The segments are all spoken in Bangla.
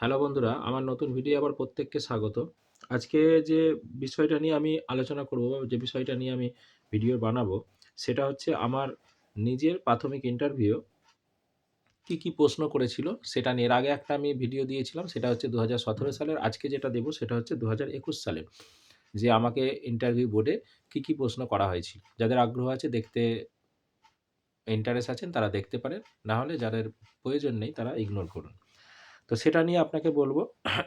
হ্যালো বন্ধুরা, আমার নতুন ভিডিও আবার প্রত্যেককে স্বাগত। আজকে যে বিষয়টা নিয়ে আমি আলোচনা করব যে বিষয়টা নিয়ে আমি ভিডিও বানাবো, সেটা হচ্ছে আমার নিজের প্রাথমিক ইন্টারভিউ কি, কি প্রশ্ন করেছিল সেটা নিয়ে। আগে একটা আমি ভিডিও দিয়েছিলাম সেটা হচ্ছে ২০১৭ সালের। আজকে যেটা দেব সেটা হচ্ছে ২০২১ সালের। যে আমাকে ইন্টারভিউ বোর্ডে কি, কি প্রশ্ন করা হয়েছিল। যাদের আগ্রহ আছে দেখতে ইন্টারেস্ট আছেন তারা দেখতে পারেন। না হলে যাদের প্রয়োজন নেই তারা ইগনোর করুন। তো সেটা নিয়ে আপনাকে বলব।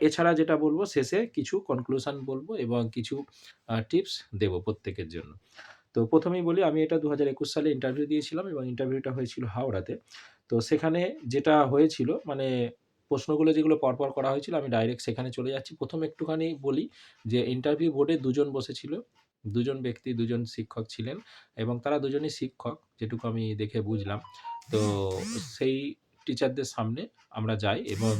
এছাড়া যেটা বলব শেষে কিছু কনক্লুশন বলব এবং কিছু টিপস দেব প্রত্যেকের জন্য। তো প্রথমেই বলি আমি এটা ২০২১ সালে ইন্টারভিউ দিয়েছিলাম এবং ইন্টারভিউটা হয়েছিল হাওড়াতে। তো সেখানে যেটা হয়েছিল মানে প্রশ্নগুলো যেগুলো পরপর করা হয়েছিল আমি ডাইরেক্ট সেখানে চলে যাচ্ছি। প্রথম একটুখানি বলি যে ইন্টারভিউ বোর্ডে দুজন বসেছিল। দুজন ব্যক্তি, দুজন শিক্ষক ছিলেন এবং তারা দুজনই শিক্ষক যেটুকু আমি দেখে বুঝলাম। তো সেই টিচারদের সামনে আমরা যাই এবং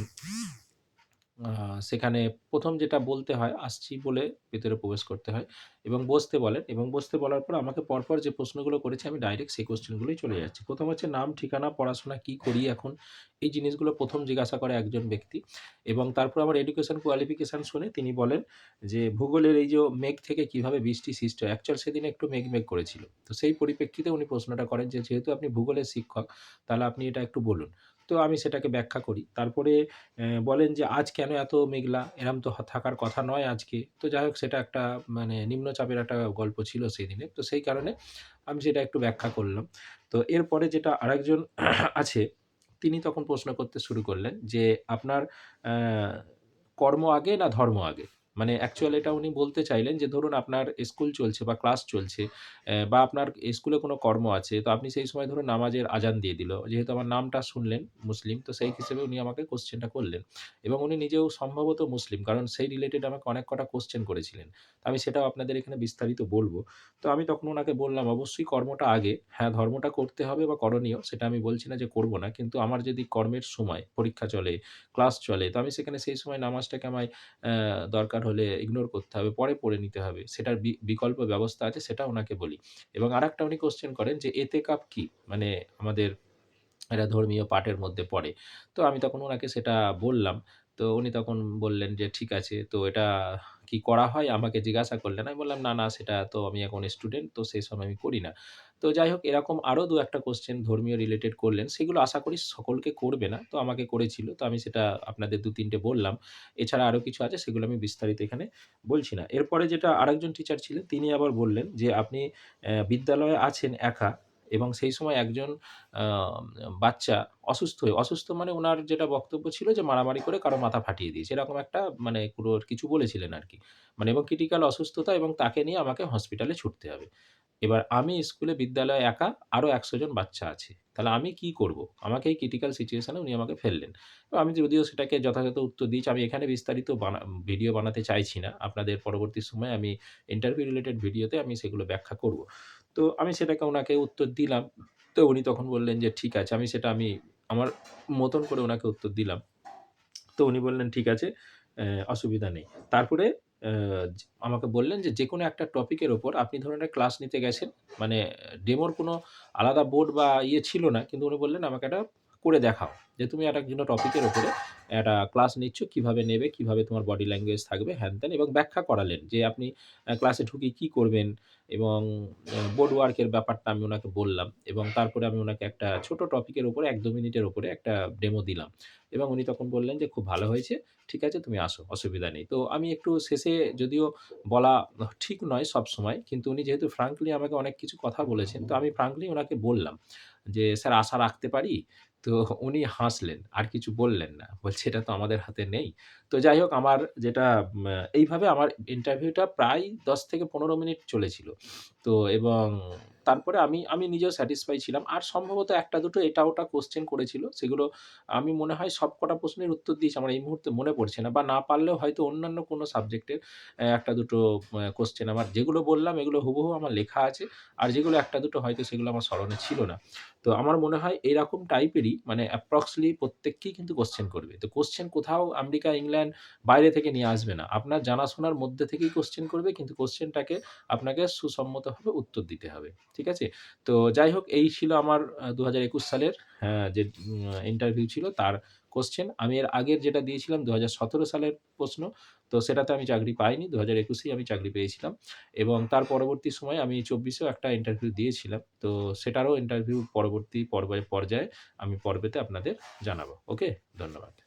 সেখানে প্রথম যেটা বলতে হয়, আসছি বলে ভেতরে প্রবেশ করতে হয় এবং বসতে বলেন এবং বসতে বলার পর আমাকে পরপর যে প্রশ্নগুলো করেছে আমি ডাইরেক্ট সেই কোয়েশ্চেনগুলোই চলে যাচ্ছি। প্রথম হচ্ছে নাম, ঠিকানা, পড়াশোনা কি করি এখন? এই জিনিসগুলো প্রথম জিজ্ঞাসা করে একজন ব্যক্তি এবং তারপর আমার এডুকেশন কোয়ালিফিকেশান শুনে তিনি বলেন যে, "ভূগোলের এই যে মেঘ থেকে কীভাবে বৃষ্টি সৃষ্টি হয়?" অ্যাকচুয়াল সেদিন একটু মেঘ, মেঘ করেছিল। তো সেই পরিপ্রেক্ষিতে উনি প্রশ্নটা করেন যে, "যেহেতু আপনি ভূগোলের শিক্ষক, তাহলে আপনি এটা একটু বলুন।" তো আমি সেটাকে ব্যাখ্যা করি। তারপরে বলেন যে, "আজ কেন এত মেঘলা? এরম তো থাকার কথা নয় আজকে।" তো যাই হোক সেটা একটা মানে নিম্নচাপের একটা গল্প ছিল সেদিনের। তো সেই কারণে আমি সেটা একটু ব্যাখ্যা করলাম। তো এরপরে যেটা আরেকজন আছে, তিনি তখন প্রশ্ন করতে শুরু করলেন যে, "আপনার কর্ম আগে না ধর্ম আগে?" মানে অ্যাকচুয়ালি এটা উনি বলতে চাইলেন যে, ধরুন আপনার স্কুল চলছে বা ক্লাস চলছে বা আপনার স্কুলে কোনো কর্ম আছে। তো আপনি সেই সময় ধরুন নামাজের আজান দিয়ে দিল। যেহেতু আমার নামটা শুনলেন মুসলিম, তো সেই হিসেবে উনি আমাকে কোশ্চেনটা করলেন এবং উনি নিজেও সম্ভবত মুসলিম। কারণ সেই রিলেটেড আমাকে অনেক কটা কোশ্চেন করেছিলেন। আমি সেটাও আপনাদের এখানে বিস্তারিত বলব তো আমি তখন ওনাকে বললাম, "অবশ্যই কর্মটা আগে। হ্যাঁ, ধর্মটা করতে হবে বা করণীয়, সেটা আমি বলছি না যে করব না। কিন্তু আমার যদি কর্মের সময়, পরীক্ষা চলে, ক্লাস চলে, তো আমি সেখানে সেই সময় নামাজটাকে আমায় দরকার হলে ইগনোর করতে হবে, পরে পড়ে নিতে হবে। সেটার বিকল্প ব্যবস্থা আছে সেটা ওনাকে বলি। এবং আর একটা উনি কোশ্চেন করেন যে, এতে কাপ কি?" মানে আমাদের এটা ধর্মীয় পাঠের মধ্যে পড়ে। তো আমি তখন ওনাকে সেটা বললাম। তো উনি তখন বললেন যে, "ঠিক আছে, তো এটা কি করা হয়?" আমাকে জিজ্ঞাসা করলেন। আমি বললাম, "না, না, সেটা তো আমি এখন স্টুডেন্ট, তো সেই সময় আমি করি না।" তো যাই হোক এরকম আরও দু একটা কোশ্চেন ধর্মীয় রিলেটেড করলেন। সেগুলো আশা করি সকলকে করবে না। তো আমাকে করেছিল। তো আমি সেটা আপনাদের দু তিনটে বললাম। এছাড়া আরও কিছু আছে সেগুলো আমি বিস্তারিত এখানে বলছি না। এরপরে যেটা আরেকজন টিচার ছিলেন তিনি আবার বললেন যে, "আপনি বিদ্যালয়ে আছেন একা এবং সেই সময় একজন বাচ্চা অসুস্থ হয়ে অসুস্থ মানে ওনার যেটা বক্তব্য ছিল যে মারামারি করে কারও মাথা ফাটিয়ে দিয়েছে। এরকম একটা মানে পুরো কিছু বলেছিলেন আর কি মানে এবং ক্রিটিক্যাল অসুস্থতা এবং তাকে নিয়ে আমাকে হসপিটালে ছুটতে হবে। এবার আমি স্কুলে বিদ্যালয়ে একা, আরও একশো জন বাচ্চা আছে। তাহলে আমি কি করব? আমাকে এই ক্রিটিক্যাল সিচুয়েশানে উনি আমাকে ফেললেন। আমি যদিও সেটাকে যথাযথ উত্তর দিয়েছি। আমি এখানে বিস্তারিত বানা ভিডিও বানাতে চাইছি না। আপনাদের পরবর্তী সময়ে আমি ইন্টারভিউ রিলেটেড ভিডিওতে আমি সেগুলো ব্যাখ্যা করব। তো আমি সেটাকে ওনাকে উত্তর দিলাম। তো উনি তখন বললেন যে, "ঠিক আছে।" আমি সেটা আমি আমার মতন করে ওনাকে উত্তর দিলাম। তো উনি বললেন, "ঠিক আছে, অসুবিধা নেই।" তারপরে আমাকে বললেন যে, যে কোনো একটা টপিকের ওপর আপনি ধরুন একটা ক্লাস নিতে গেছেন, মানে ডেমোর কোনো আলাদা বোর্ড বা ইয়ে ছিল না। কিন্তু উনি বললেন, "আমাকে এটা করে দেখাও। যে তুমি একটা বিভিন্ন টপিকের উপরে একটা ক্লাস নিচ্ছ, কীভাবে নেবে, কীভাবে তোমার বডি ল্যাঙ্গুয়েজ থাকবে, হ্যান-ত্যান" এবং ব্যাখ্যা করালেন যে, আপনি ক্লাসে ঢুকে কি করবেন এবং বোর্ড ওয়ার্কের ব্যাপারটা আমি ওনাকে বললাম এবং তারপরে আমি ওনাকে একটা ছোট টপিকের উপরে ১-২ মিনিটের উপরে একটা ডেমো দিলাম এবং উনি তখন বললেন যে, "খুব ভালো হয়েছে। ঠিক আছে, তুমি আসো, অসুবিধা নেই।" তো আমি একটু শেষে যদিও বলা ঠিক নয় সব সময় কিন্তু উনি যেহেতু ফ্র্যাঙ্কলি আমাকে অনেক কিছু কথা বলেছেন, তো আমি ফ্র্যাঙ্কলি ওনাকে বললাম যে, "স্যার আশা রাখতে পারি?" তো উনি হাসলেন। আর কিছু বললেন না। বলছে, "এটা তো আমাদের হাতে নেই।" তো যাই হোক আমার যেটা এইভাবে আমার ইন্টারভিউটা প্রায় ১০ থেকে ১৫ মিনিট চলেছিল। তো এবং তারপরে আমি আমি নিজেও স্যাটিসফাই ছিলাম। আর সম্ভবত একটা দুটো এটা ওটা কোশ্চেন করেছিল। সেগুলো আমি মনে হয় সবকটা প্রশ্নের উত্তর দিয়েছি। আমার এই মুহূর্তে মনে পড়ছে না বা না পারলেও হয়তো অন্যান্য কোনো সাবজেক্টের অ্যা ১ টা ২ টো অ্যা কোয়েশ্চেন আমার যেগুলো বললাম এগুলো হুবহু আমার লেখা আছে। আর যেগুলো একটা দুটো হয়তো সেগুলো আমার স্মরণে ছিল না। তো আমার মনে হয় এরকম টাইপেরই মানে অ্যাপ্রক্সলি প্রত্যেককেই কিন্তু কোশ্চেন করবে। তো কোয়েশ্চেন কোথাও আমেরিকা, ইংল্যান্ড বাইরে থেকে নিয়ে আসবে না। আপনার জানাশোনার মধ্যে থেকেই কোশ্চেন করবে কিন্তু কোশ্চেনটাকে আপনাকে সুসম্মতভাবে উত্তর দিতে হবে। ঠিক আছে? তো যাই হোক এই ছিল আমার ২০২১ সালের হ্যাঁ, যে ইন্টারভিউ ছিল তার কোশ্চেন আমি এর আগের যেটা দিয়েছিলাম দু হাজার সতেরো সালের প্রশ্ন তো সেটাতে আমি চাকরি পাইনি। দু হাজার একুশেই আমি চাকরি পেয়েছিলাম এবং তার পরবর্তী সময়ে আমি চব্বিশেও একটা ইন্টারভিউ দিয়েছিলাম। তো সেটারও ইন্টারভিউ পরবর্তী পর্বে পর্যায়ে আমি পর্বেতে আপনাদের জানাব। ওকে ধন্যবাদ।